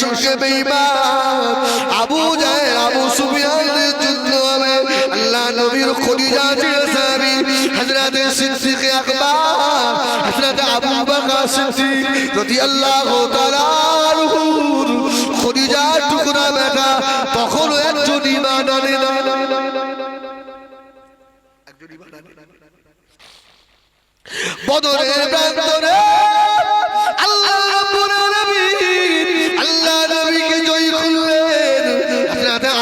সঙ্গে বেঈমান, আবু জাহেল, আবু সুফিয়ানের যুদ্ধ হবে। আল্লাহ নবীর খদিজা ছিল হযরত সিদ্দিক আকবর, হযরত আবু বকর সিদ্দিক রাদিয়াল্লাহু তাআলা খদিজার টুকরা বেটা তখনও একজন ঈমান আনে না। একজন ঈমান আনে না। বদরের প্রান্তরে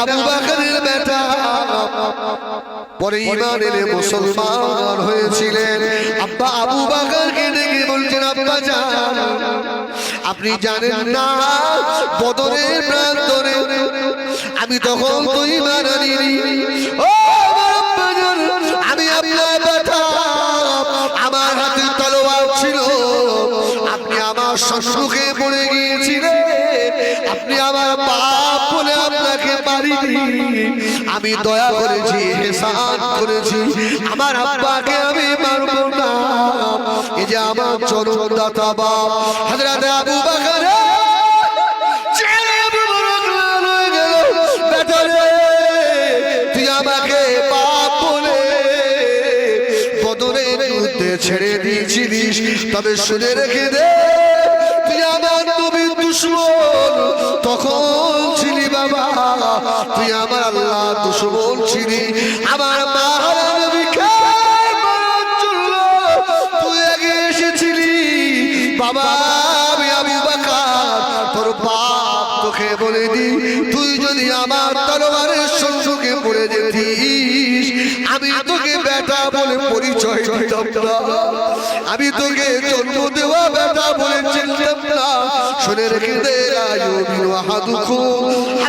আবু বকরের বেটা। পরে এনে মুসলমান হয়েছিলেন। আব্বা আবু বকরকে ডেকে বলছেন, আব্বা জান, আপনি জানেন না, বদরের প্রান্তরে আমি তখন তো ঈমান আনিনি। ও আমি আপনার বেটা। আমার হাতে তলোয়ার ছিল। আপনি আমার শ্বশুরকে পড়ে গিয়েছিলেন। আমি দয়া করেছি হেসান করেছি। আমার আব্বাকে আমি মারব না। এই যে আমার জনদাতা বাপ, হযরত আবু বকর। ছেড়ে দিয়েছিলিস। তবে শুনে রেখে দে, তুই আমার নবীর দুশ্মন। তখন তুই আমার আল্লাহ দুশ্মন ছিলি আমার এসেছিলি। বাবা, আমি তোর বাপ তোকে তুই যদি আমার আমি তোকে বলে পরিচয় আমি জন্ম দেওয়া বেটা বলে চিনতাম না। শুনে রেখে দে আহাদুকুম। হাত্তা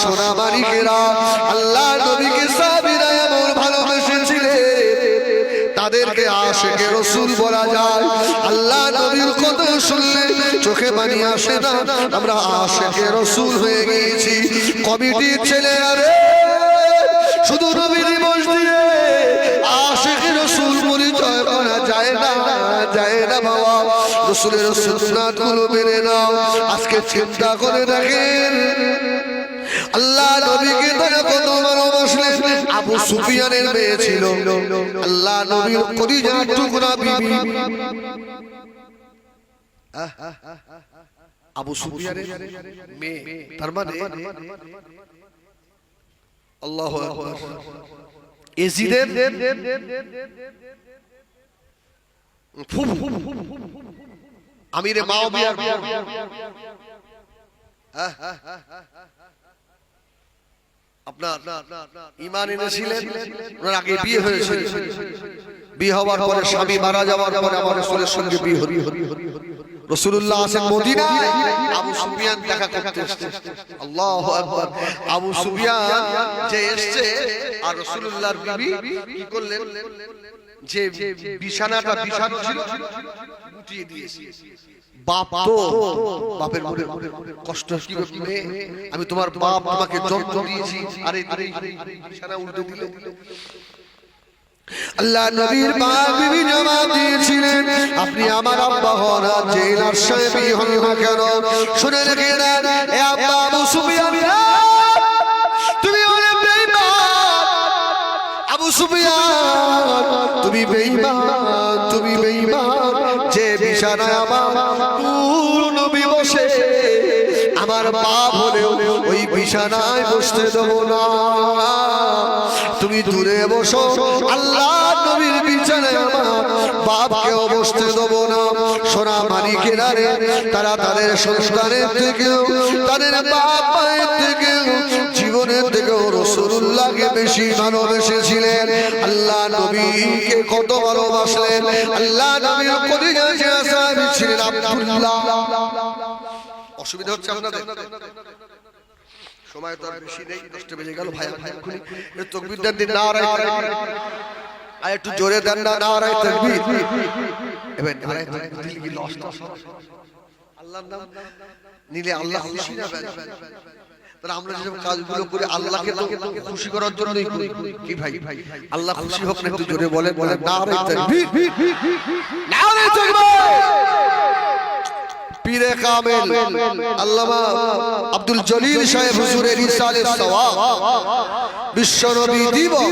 সোনা মালিকেরা আল্লাহ নবীকে সাহাবীরা এমন ভালোবেসেছিলেন। তাদেরকে আশেকে রসুল বলা যায়। আল্লাহ নবীর কথা শুনলে চোখে পানি আসে না। আমরা আশেকে রসুল হয়ে গিয়েছি। কমিটির ছেলে রে, শুধু নবীর দিয়ে আশেকে রসুল পরিচয় করা যায় না যায় না বাবা। রসুলের সুন্নাতগুলো মেনে নাও। আজকে চিন্তা করে দেখেন আল্লাহ নবীকে তারা কত ভালোবাসলেন আবু সুফিয়ানের মেয়ে ছিল। আল্লাহ নবী কলিজার টুকরা বিবি। আবু সুফিয়ানের মেয়ে, তার মানে আল্লাহু আকবার। এজিদের আমিরে মাওবিয়ার আপনার ইমান এনেছিলেন ওনার আগে বিয়ে হয়েছিল। বিয়ে হওয়ার পরে স্বামী মারা যাওয়ার পরে আমার রসুলের সঙ্গে বিয়ে হরি হরি হরি রসুল্লাহ আছেন মদিনায়। আবু সুফিয়ান দেখা করতে এসছে। আল্লাহু আকবার। আবু সুফিয়ান যে এসছে আর রসুল্লাহর বিবি কি করলেন? যে বিছানাটা বিছানো ছিল গুটিয়ে দিয়েছে। বাপ তো বাপের মনে কষ্ট কি মেয়ে, আমি তোমার বাপ আমাকে জন্ম দিয়েছি আরে উল্টে দিলে আল্লাহ নবীর মা বিবি জবাব দিয়েছিলেন আপনি আমার আব্বা হন সাহেবই হন না কেন শুনে রেখে নেন এ আব্বা আবু সুফিয়ান তুমি অনেক বেঈমান আবু সুফিয়ান তুমি বেঈমান যে বিছানায় আমার পূর্ণ নবী বসে। আমার বাপ হলেও ওই বিছানায় বসতে দেব না। তুমি দূরে বসো। আল্লাহ নবীর বিছানায় আমার বাপকেও বসতে দেব না। সোনা মানিকেরা রে তারা তাদের সন্তানের থেকেও, তাদের বাপ মায়ের থেকেও, জীবনের থেকেও রসুল্লাহকে বেশি ভালোবেসেছিলেন। আল্লাহ নবীকে কত ভালোবাসলেন। আল্লাহ নবীর কলিজা ছিলেন আব্দুল্লাহ। অসুবিধা হচ্ছে আপনাদের? সময় তো আর বেশি নেই, দশটা বেজে গেল ভাই ভাই খুলি তকবিরটার দিন না আর একটু জোরে দেন না নারায় তাকবীর এবার নারায় তাকবীর দিলে কি লস আল্লাহর নাম নিলে আল্লাহ খুশি না তাহলে আমরা যেসব কাজগুলো করি আল্লাহকে তো খুশি করার জন্যই করি। কি ভাই? আল্লাহ খুশি হোক না একটু জোরে বলে বলে না তাকবীর নারায় তকবির পীরে কামেল, আল্লামা আব্দুল জলিল সাহেব হুজুরের ইরসালে সওয়াব, বিশ্বনবী দিবস,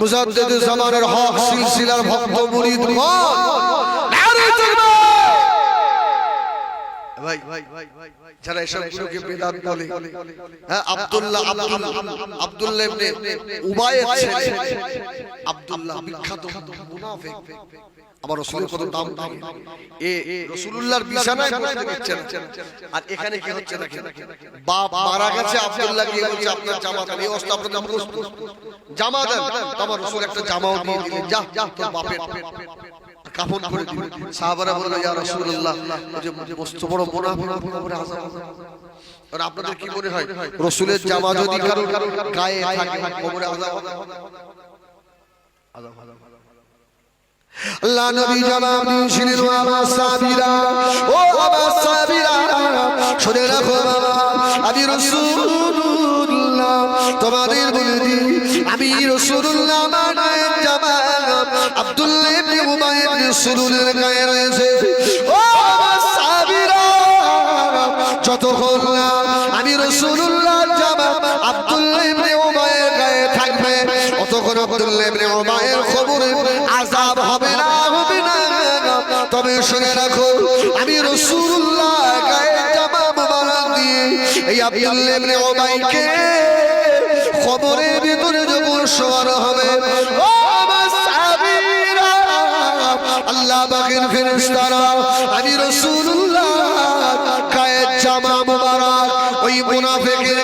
মুজাদ্দিদ জামানের হক সিলসিলার ভক্ত মুরিদ নারে তাকবীর যারা এসব গুলোকে বেদাত বলে। হ্যাঁ আব্দুল্লাহ আব্দুল্লাহ ইবনে উবাইয়ের ছেলে আব্দুল্লাহ বিখ্যাত মুনাফিক। আমার রসুলের কত দাম থাকে এ রসুলুল্লাহর বিছানায় বসে দিচ্ছেন আর এখানে কি হচ্ছে দেখেন? বাপ মারা গেছে আব্দুল্লাহ গিয়ে বলছে আপনার জামা দেন এই অবস্থা আপনার জামা দেন আমার রসুল একটা জামাও দিয়ে দিলেন। যা তোর বাপের। কাফন করে দিল সাহাবারা বলল, ইয়া রাসূলুল্লাহ যে মস্ত বড় মুনাফিক করে আযাব আর আপনাদের কি মনে হয়, রসুলের জামা যদি কারও গায়ে থাকে, কবরে আযাব আল্লাহ নবী জবাব দিয়েছিলেন, ও আমার সাহাবীরা ও আমার সাহাবীরা শুনে রাখো বাবা, আমি রাসূলুল্লাহ, তোমাদের বলে দিই, আমি রাসূলুল্লাহ উবাই গায়ে রয়েছে। ও আমার যতক্ষণ না আমি রাসূলুল্লাহ জামা আব্দুল্লাহ ইবনে উবাইয়ের গায়ে থাকবে, অতক্ষণ আব্দুল্লাহ ইবনে উবাইয়ের খবরে আযাব হবে না হবে না। তবে শুনে রাখো, আমি রাসূলুল্লাহ গায়ে জামা মোবারক দিয়ে এই আব্দুল্লাহ ইবনে উবাইকে খবরের ভিতরে যখন শোয়ানো হবে, ও পাকের ফেরেশতারা আমি জামা ওই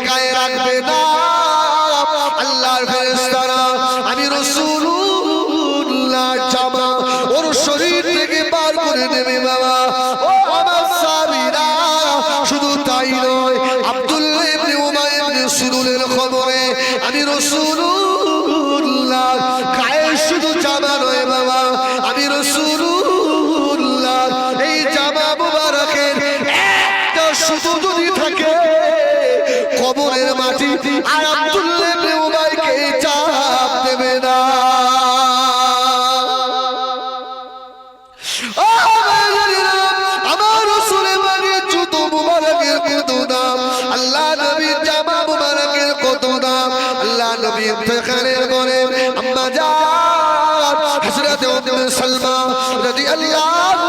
গায়ে রাখবে না। আমি ও আমি মুবারকের কত দাম? আল্লাহ নবীর জামা মুবারকের কত দাম? আল্লাহ নবীর ইফতেখারের করে আম্মা জান হযরত উম্মে সালমা রাদিয়াল্লাহু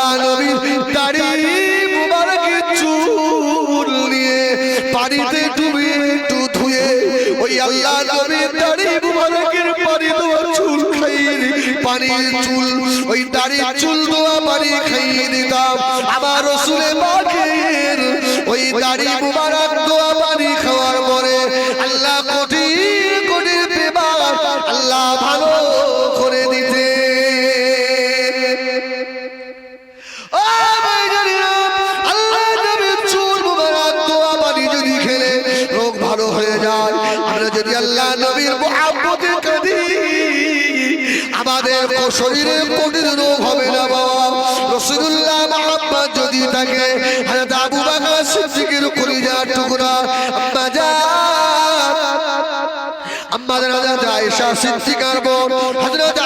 আল্লাহ নবীর দাড়ি মুবারকের চুল নিয়ে পানিতে ডুবে একটু ধুয়ে ওই আল্লাহ নবীর দাড়ি মুবারকের পানি দেওয়া চুল খাই পানির চুল, ওই দাড়ির চুল থাকে। হযরত আবু বকর সিদ্দিকের কলিজার টুকরা। আম্মা জান হযরত আয়েশা সিদ্দিকার বোন। হযরত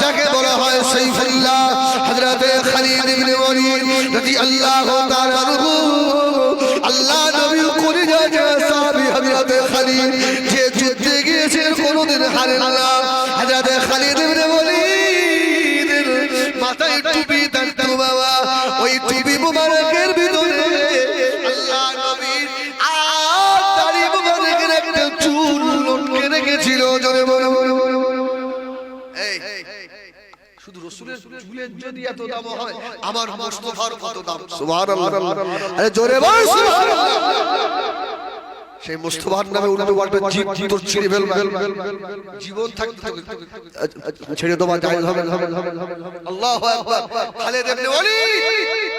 যাকে বলা হয় সাইফুল্লাহ হযরতে খালিদ ইবনে ওয়ালিদ রাদিয়াল্লাহু তাআলা চুলের যদি এত দাম হয় আমার মুস্তফার কত দাম? সুবহানাল্লাহ। আরে জোরে বল সুবহানাল্লাহ। সেই মুস্তফার নামে উল্টো পাল্টা জীব তোর ছিঁড়ে ফেলবে। জীবন থাকতে ছেড়ে দেওয়া যায় আল্লাহু আকবার। খালেদ ইবনে ওয়ালিদ।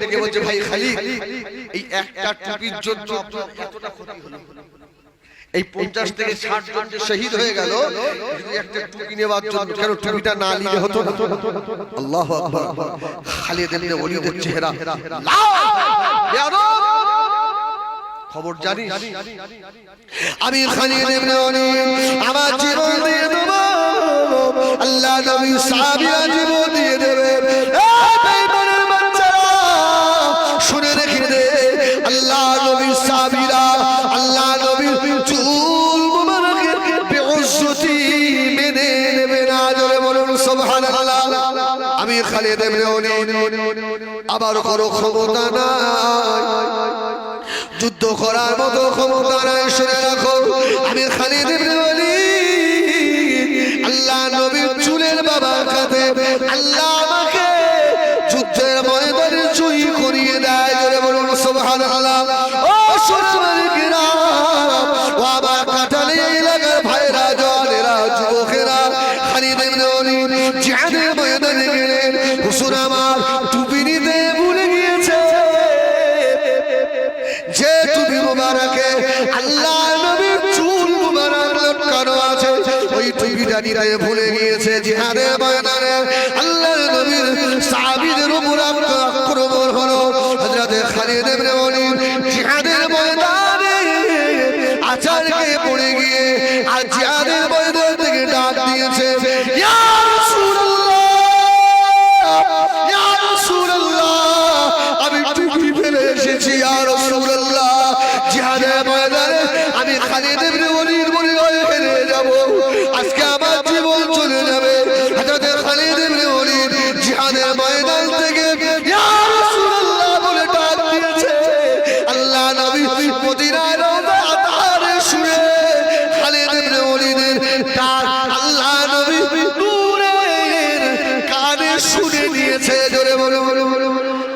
ডেকে বলছে ভাই খালিদ। এই একটা টুপির জন্য আপনার এতটা ক্ষতি হলো। এই পঞ্চাশ থেকে ষাট জন যে শহীদ হয়ে গেল একটা টুপি নেওয়ার জন্য কেন টুপিটা না নিলে হতো আল্লাহ খালিদ ইবনে ওয়ালিদের চেহারা। খবর জানিস? আমি খালিদ আমার জীবন দিয়ে দেব। আল্লাহ নবী সাহাবীরা জীবন দিয়ে দেবে। এই বেঈমানের! বাচ্চারা শুনে রেখে দে। আল্লাহ নবী সাহাবীরা, আল্লাহ নবী চুল মুবারকের বেউজ্জতি মেনে নেবে না। জোরে বলুন, সুবহানাল্লাহ। আমি খালিদ ইবনে আবার করো ক্ষমতা নাই। যুদ্ধ করার মতো ক্ষমতা নাই, শুনে রাখো। আমি খালিদ ইবনে আল্লাহ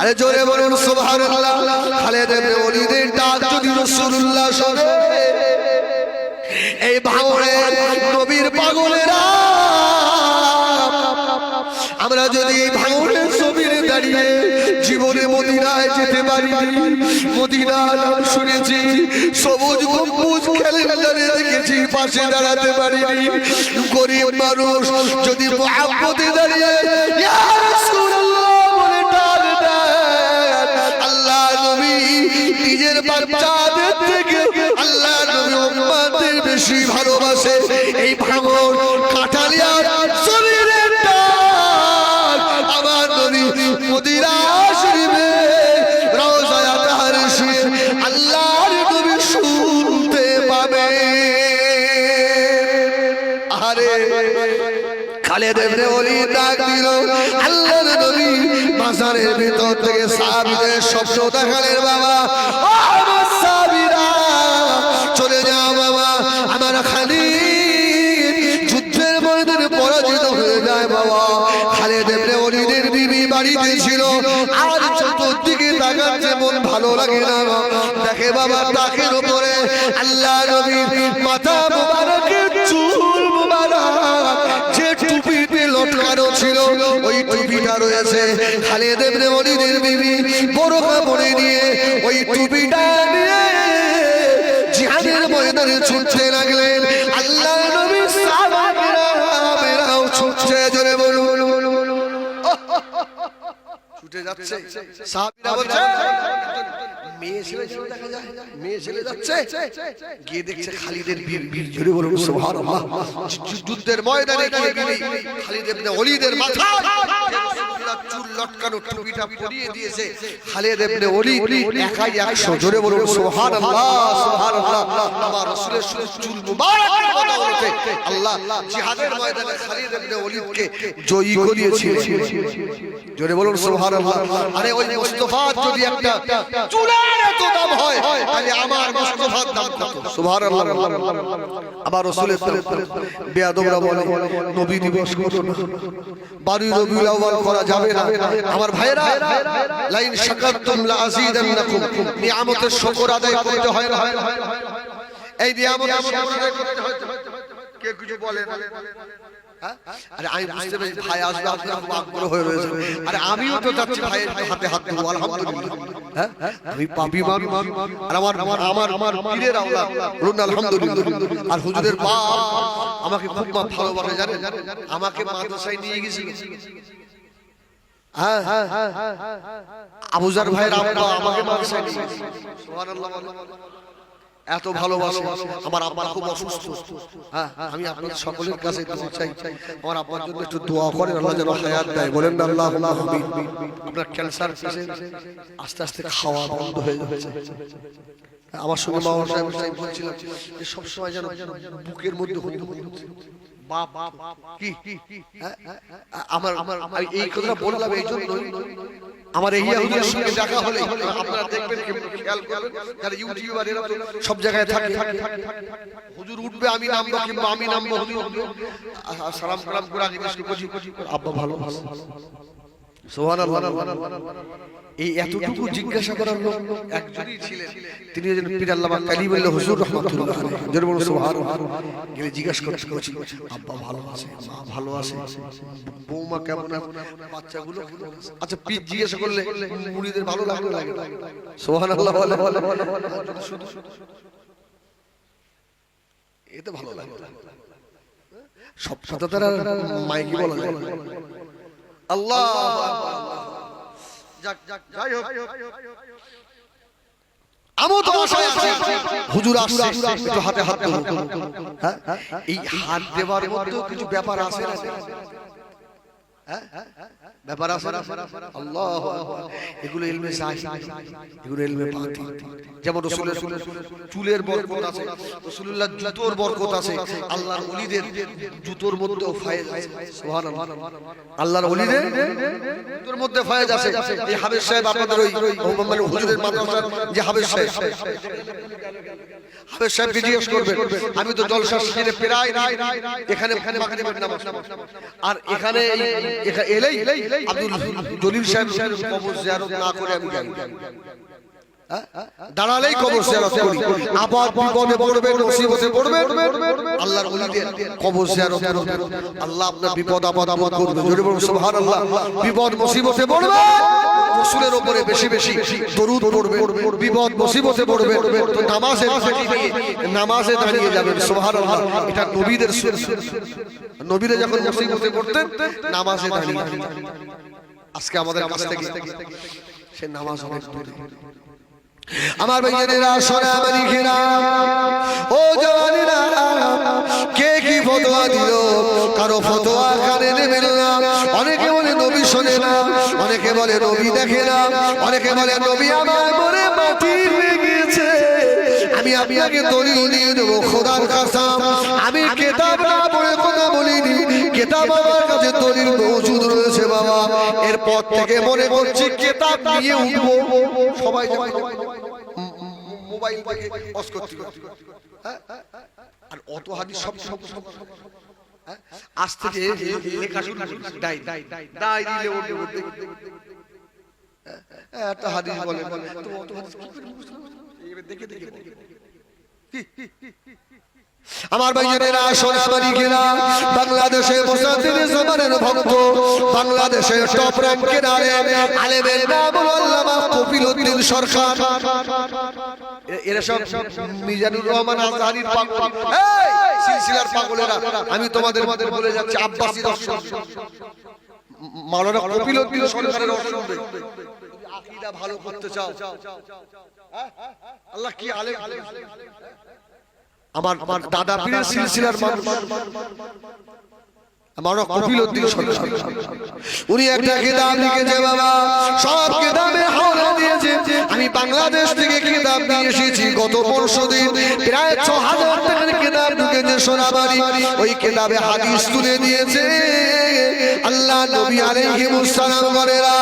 আরে জোরে বলুন, সুবহানাল্লাহ। খালিদ ইবনে ওয়ালিদের ডাক যদি রাসূলুল্লাহ শুনে। এই ভাঙড়ের নবীর পাগলেরা। আমরা যদি এই ভাঙড়ের জমিনে দাঁড়িয়ে জীবনে মদিনায় যেতে পারি, মদিনার নাম শুনেছি, সবুজ গম্বুজ ক্যালেন্ডারে দেখেছি, পাশে দাঁড়াতে পারিনি। গরিব মানুষ ইবনে ওলীদ ডাক দিল। আল্লাহর নবী মাজারের ভিতর থেকে সাহাবীদের স্বপ্ন দেখালেন বাবা। ও আমার সাহাবীরা চলে যাও বাবা। আমার খালিদ যুদ্ধের ময়দানে পরাজিত হয়ে যায় বাবা। খালেদ ইবনে ওলীদের বিবি বাড়িতে ছিল আর চতুর্দিকে তাকাচ্ছে মন ভালো লাগে না দেখে বাবা তাকের উপরে আল্লাহ নবীর ছিল ওই টুপিটা রয়েছে খালেদ ইবনে ওলীদের বিবি বড়কা পরে নিয়ে ওই টুপিটা নিয়ে জিহাদের ময়দানে ছুটতে লাগলেন। আল্লাহ নবী সাহাবারা মেরাও ছুটছে জোরে বলুন। ছুটে যাচ্ছে। সাহাবীরা বলছে মেয়ে ছেলে যেন দেখা যায় মেয়ে ছেলে যাচ্ছে গিয়ে দেখছে খালিদের বীর বীর। জোরে বলুন সুবহানাল্লাহ। যুদ্ধের ময়দানে গিয়ে বিবি খালিদ ইবনে ওলীদের মাথা চুল লটকানো টুপিটা পরিয়ে দিয়েছে। খালিদ ইবনে ওলীদ একাই 100 জোরে বলুন সুবহানাল্লাহ সুবহানাল্লাহ। আমার রাসূলের চুল মুবারকের কথা বলতে আল্লাহ জিহাদের ময়দানে খালিদ ইবনে ওলীদকে জয়ী করিয়েছিলেন। জোরে বলুন সুবহানাল্লাহ। আরে ওই মুস্তাফা যদি একটা চুলের এত দাম হয় তাহলে আমার মুস্তাফার দাম কত? সুবহানাল্লাহ। আবার রাসূলের বেয়াদবরা বলে নবী দিবস করো না। বারুই রবিউল আউয়াল করা যাবে না। আমার ভাইরা লাইন শাকারতুম লা আযীদান্নাকুম। নিয়ামতের শুকর আদায় করতে হয় না। এই নিয়ামতের শুকর আদায় করতে হয় কে কিছু বলে না? আরে আমি বুঝতে পেরেছি ভাই আসবে আপনার খুব আগ্রহ হয়ে রয়েছে আরে আমিও তো যাচ্ছি ভাইয়ের হাতে হাত দেবো আলহামদুলিল্লাহ হ্যাঁ আমি পাপি মানুষ আর আমার আমার আমার আমার পীরের আওলাদ বলুন আলহামদুলিল্লাহ। আর হুজুরের বাপ আমাকে খুব মা ভালোবাসে জানেন আমাকে মাদ্রাসায় নিয়ে গেছিল হ্যাঁ হ্যাঁ আবুজার ভাইয়ের আব্বা আমাকে মাদ্রাসায় নিয়ে গেছিল সুবহানাল্লাহ এত ভালোবাসে। আমার আব্বা খুব অসুস্থ। হ্যাঁ আমি আপনার সকলের কাছে দোয়া চাই। আমার আব্বার জন্য একটু দোয়া করেন আল্লাহ যেন হায়াত দেয়। বলেন না আল্লাহ আল্লাহ আপনার ক্যান্সার পেশেন্ট আস্তে আস্তে খাওয়া বন্ধ হয়ে যাচ্ছে। আমার সঙ্গে মামা সাহেব বলছিলাম যে সবসময় যেন বুকের মধ্যে হতে হচ্ছে বাপ কি? আমার আমার এই কথাটা বললাম এই জন্যই আমার এই হুজুরের সঙ্গে দেখা হলে আপনারা দেখবেন খেয়াল করবেন যারা ইউটিউবার এরা তো সব জায়গায় থাকে হুজুর উঠবে আমি নামবো কিংবা আমি নামবো হুজুর সালাম কালাম করে আব্বা ভালো ভালো সুবহানাল্লাহ এই এতটুকু জিজ্ঞাসা করার লোক একজনই ছিলেন। তিনি হলেন পীর আল্লামা কালিমুল্লাহ হুজুর রাহমাতুল্লাহ আলাইহি। জোরে বলুন গেলে জিজ্ঞাসা করতে করছি আব্বা ভালো আছে মা ভালো আছে। বৌমা কেমন আছে? বাচ্চাগুলো কেমন আচ্ছা পীর জিজ্ঞাসা করলে মুড়িদের ভালো লাগে না লাগে সুবহানাল্লাহ বলে। শুধু এতে ভালো লাগে সব কথা তারা মাইকি বলা যায়। আল্লাহ যাক যাক যাই হোক। আমিও তো আশায় আছি। হুজুর আসছে একটু হাতে হাত দেবো হ্যাঁ এই হাত দেওয়ার মধ্যেও কিছু ব্যাপার আছে না হ্যাঁ? ব্যাপার আছে? আল্লাহ এগুলো ইলমে এগুলো ইলমে বাতিন যেমন রসুলের চুলের বরকত আছে। রসুলুল্লাহ জুতোর বরকত আছে। আল্লাহর ওলিদের জুতোর মধ্যেও ফায়েজ আছে। সুবহানাল্লাহ। আল্লাহর ওলিদের জুতোর মধ্যে ফায়েজ আছে। এই হাবেজ সাহেব আপনাদের ওই মানে হুজুরের মাদ্রাসার যে হাবেজ সাহেব। হাবেজ সাহেবকে জিজ্ঞেস করবে আমি তো জলসা শিখে প্রায় এখানে আর এখানে এলেই আব্দুল জলিল সাহেব কবর জিয়ারত না করে আমি হ্যাঁ? দাঁড়ালেই কবর জিয়ারত আবার বিপদে মুসিবতে আল্লাহর কবর আল্লাহ আপনার বিপদ, আপদ আপদ করবে জোরে বলুন, সুবহানাল্লাহ। বিপদ মুসিবতে পড়বে। উপরে বেশি বেশি দরুদ পড়বে। বিপদ মুসিবতে পড়বে। তো নামাজে নামাজে দাঁড়িয়ে যাবেন, সুবহানাল্লাহ। এটা নবীদের যখন মুসিবতে পড়তেন, নামাজে দাঁড়িয়ে আজকে আমাদের কাছ থেকে সে নামাজ অনেক দূরে। আমার ভাইয়েরা সোনা মানিকেরা ও জওয়ানেরা, কে কি ফতোয়া দিল? কারও ফতোয়া কানে নেবেন না। অনেকে বলে, নবী শোনে না। অনেকে বলে, নবী দেখে না। অনেকে বলে, নবী আমার মনে মাটি লেগেছে আমি আপনাকে দলিল দিয়ে দেবো, খোদার কাসাম। আমি কেতাব না পড়ে কথা বলিনি। কেতাব আমার কাছে দলিল মজুদ রয়েছে। এরপর থেকে মনে করছি কেতাব নিয়ে উঠবো। সবাই মোবাইল থেকে অস করতে হ্যাঁ? আর অত হাদিস সব সব সব হ্যাঁ? আজ থেকে লেখা শুরু ওঠে হ্যাঁ, একটা হাদিস বলে তো অত হাদিস কি করে দেখে দেখে দেখে। আমার ভাইয়েরা সোনাবাড়ি কিনা? বাংলাদেশে জামানের ভক্ত বাংলাদেশে টপ আলেমের নাম সরকার। এরা সব মিজানুর রহমান আজহারির পাগল। সিলসিলার পাগলেরা, আমি তোমাদের মধ্যে বলে যাচ্ছি, আব্বাসী মাওলানা সরকারের ভালো করতে চাও। হ্যাঁ? আল্লাহ কি আলেম? আমার আমার দাদা পীরের সিলসিলার মানুষ আমার কপিল উদ্দিন সরকার। উনি একটা কিতাব লিখেছে বাবা। সব কিতাবে হাওলা দিয়েছে। আমি বাংলাদেশ থেকে কিতাব নিয়ে এসেছি গত পরশু দিন। প্রায় ছ হাজার টাকার কিতাব ঢুকেছে সোনাবাড়ি। ওই কিতাবে হাদিস তুলে দিয়েছে। আল্লাহ নবী আলাইহিস সালাম করেরা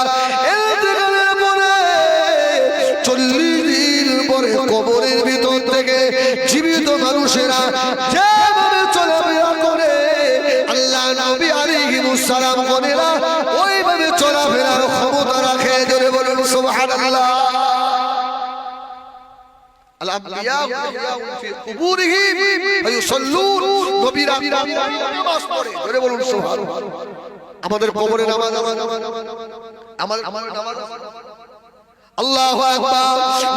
মানুষেরা যেভাবে চলাফেরা করে, আল্লাহ নবী আলী মুসালাম করে না ওইভাবে চলাফেরার ক্ষমতা রাখে, জোরে বলুন সুবহান আল্লাহ আমাদের কবরে নামাজ আমাদের নামাজ আল্লাহু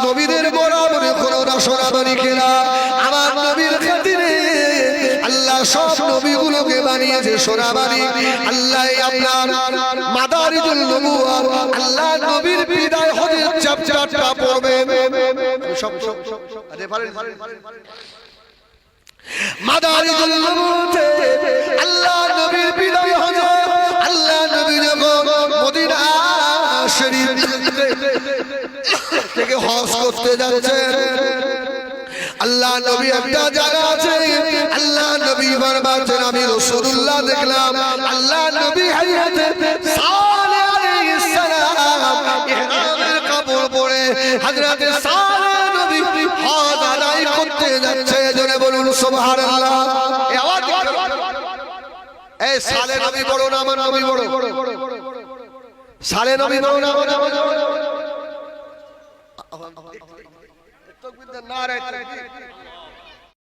নবীদের বরাবরে কোন না সোনাবাড়ি খেলা আমার নবীর খাতিরে আল্লাহ সব নবীগুলোকে বানিয়েছে সোনাবাড়ি আল্লাহ আপনার মাদারিজুল নবুয়াত আল্লাহ নবীর বিদায় হতে চ্যাপ্টারটা পড়বে সব সব পারেন মাদারিজুল নবুয়াতে থেকে হজ করতে যাচ্ছে আল্লাহ নবী একটা জায়গা আছে। আল্লাহ নবী বারবার আমি রাসূলুল্লাহ দেখলাম। আল্লাহ নবী ইহরামের কাপড় পরে হযরতে সালেহ নবী হজ আদায় করতে যাচ্ছে। জোরে বলুন, সুবহানাল্লাহ। এই আওয়াজ এই সালেহ নবী বড় না নবী বড়? সালেহ নবী বড় না নবী বড়? তকবীর দেন, নারায়ে তাকবীর।